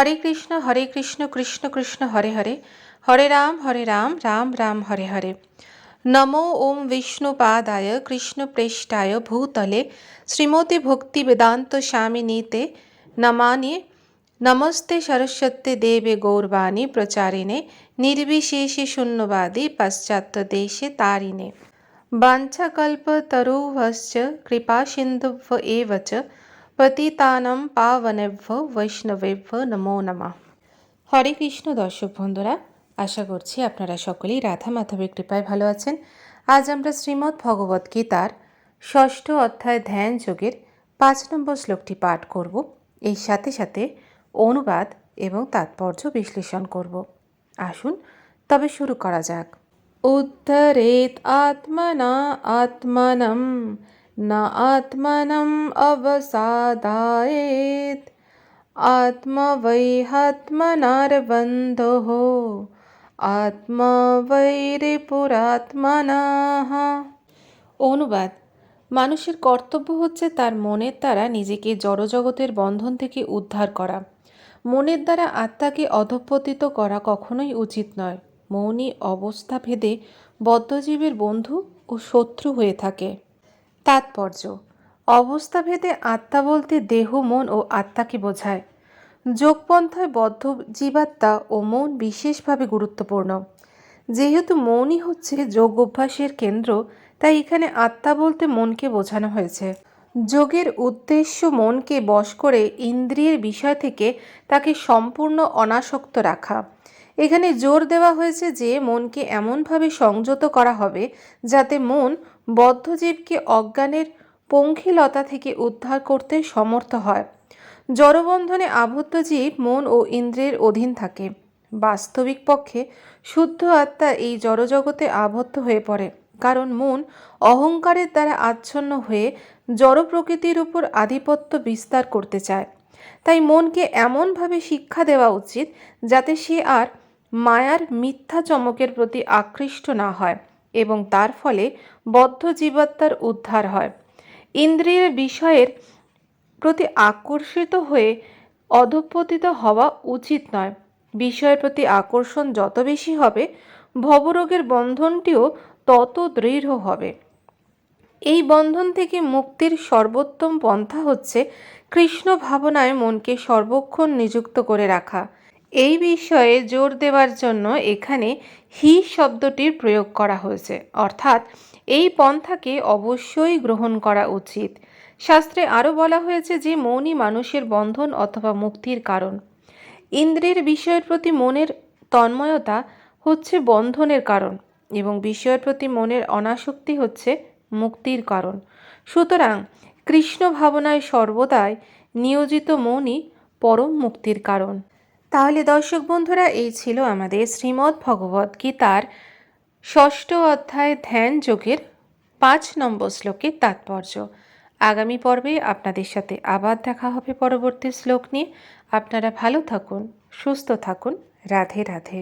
হরে কৃষ্ণ হরে কৃষ্ণ কৃষ্ণ কৃষ্ণ, হরে হরে। হরে রাম হরে রাম রাম রাম, হরে হরে। নমো ওম বিষ্ণুপাদায় কৃষ্ণপ্রেষ্টায় ভূতলে শ্রীমতী ভক্তি বেদান্ত স্বামিনীতে নমানি নমস্তে সরস্বতী দেবে গৌরবাণী প্রচারিণে। নির্বিশেষে শূন্যবাদী পাশ্চাত্য দেশে তারিণে। বাঞ্ছাকল্পতরুভশ্চ কৃপাসিন্ধুভ্য এব চ। পতিতানম পাবনেভ্য বৈষ্ণবেভ্য নমো নমঃ হরে কৃষ্ণ দর্শক বন্ধুরা আশা করছি আপনারা সকলেই রাধা মাধবের কৃপায় ভালো আছেন। আজ আমরা শ্রীমদ্ ভগবত গীতার ষষ্ঠ অধ্যায় ধ্যান যোগের পাঁচ নম্বর শ্লোকটি পাঠ করব। এই সাথে সাথে অনুবাদ এবং তাৎপর্য বিশ্লেষণ করব। আসুন, তবে শুরু করা যাক। উদ্ধরেত আত্মনা আত্মনম না আত্মনম অবসাদায়েত আত্মা বৈ হাত্মনারবন্ধ আত্মা বৈরিপুরাত্মনাহ অনুবাদ। মানুষের কর্তব্য হচ্ছে তার মনের দ্বারা নিজেকে জড়জগতের বন্ধন থেকে উদ্ধার করা। মনের দ্বারা আত্মাকে অধঃপতিত করা কখনোই উচিত নয়। মৌনী অবস্থা ভেদে বদ্ধজীবের বন্ধু ও শত্রু হয়ে থাকে। তাৎপর্য। অবস্থাভেদে আত্মা বলতে দেহ, মন ও আত্মাকে বোঝায়। যোগপন্থায় বদ্ধ জীবাত্মা ও মন বিশেষভাবে গুরুত্বপূর্ণ। যেহেতু মনই হচ্ছে যোগ অভ্যাসের কেন্দ্র, তাই এখানে আত্মা বলতে মনকে বোঝানো হয়েছে। যোগের উদ্দেশ্য মনকে বশ করে ইন্দ্রিয়ের বিষয় থেকে তাকে সম্পূর্ণ অনাসক্ত রাখা। এখানে জোর দেওয়া হয়েছে যে মনকে এমনভাবে সংযত করা হবে যাতে মন বদ্ধজীবকে অজ্ঞানের পঙ্খিলতা থেকে উদ্ধার করতে সমর্থ হয়। জড়বন্ধনে আবদ্ধ জীব মন ও ইন্দ্রিয়ের অধীন থাকে। বাস্তবিক পক্ষে শুদ্ধ আত্মা এই জড়জগতে আবদ্ধ হয়ে পড়ে, কারণ মন অহংকারের দ্বারা আচ্ছন্ন হয়ে জড় প্রকৃতির উপর আধিপত্য বিস্তার করতে চায়। তাই মনকে এমনভাবে শিক্ষা দেওয়া উচিত যাতে সে আর মায়ার মিথ্যা চমকের প্রতি আকৃষ্ট না হয়। এবং তার ফলে বদ্ধ জীবাত্মার উদ্ধার হয়। ইন্দ্রিয়ের বিষয়ের প্রতি আকর্ষিত হয়ে অধঃপতিত হওয়া উচিত নয়। বিষয়ের প্রতি আকর্ষণ যত বেশি হবে, ভবরোগের বন্ধনটিও তত দৃঢ় হবে। এই বন্ধন থেকে মুক্তির সর্বোত্তম পন্থা হচ্ছে কৃষ্ণ ভাবনায় মনকে সর্বক্ষণ নিযুক্ত করে রাখা। এই বিষয়ে জোর দেওয়ার জন্য এখানে হি শব্দটির প্রয়োগ করা হয়েছে। অর্থাৎ এই পন্থাকে অবশ্যই গ্রহণ করা উচিত। শাস্ত্রে আরও বলা হয়েছে যে মনই মানুষের বন্ধন অথবা মুক্তির কারণ। ইন্দ্রের বিষয়ের প্রতি মনের তন্ময়তা হচ্ছে বন্ধনের কারণ এবং বিষয়ের প্রতি মনের অনাসক্তি হচ্ছে মুক্তির কারণ। সুতরাং কৃষ্ণ ভাবনায় সর্বদাই নিয়োজিত মনই পরম মুক্তির কারণ। তাহলে দর্শক বন্ধুরা, এই ছিল আমাদের শ্রীমদ্ ভগবত গীতার ষষ্ঠ অধ্যায় ধ্যান যোগের পাঁচ নম্বর শ্লোকের তাৎপর্য। আগামী পর্বে আপনাদের সাথে আবার দেখা হবে পরবর্তী শ্লোক নিয়ে। আপনারা ভালো থাকুন, সুস্থ থাকুন। রাধে রাধে।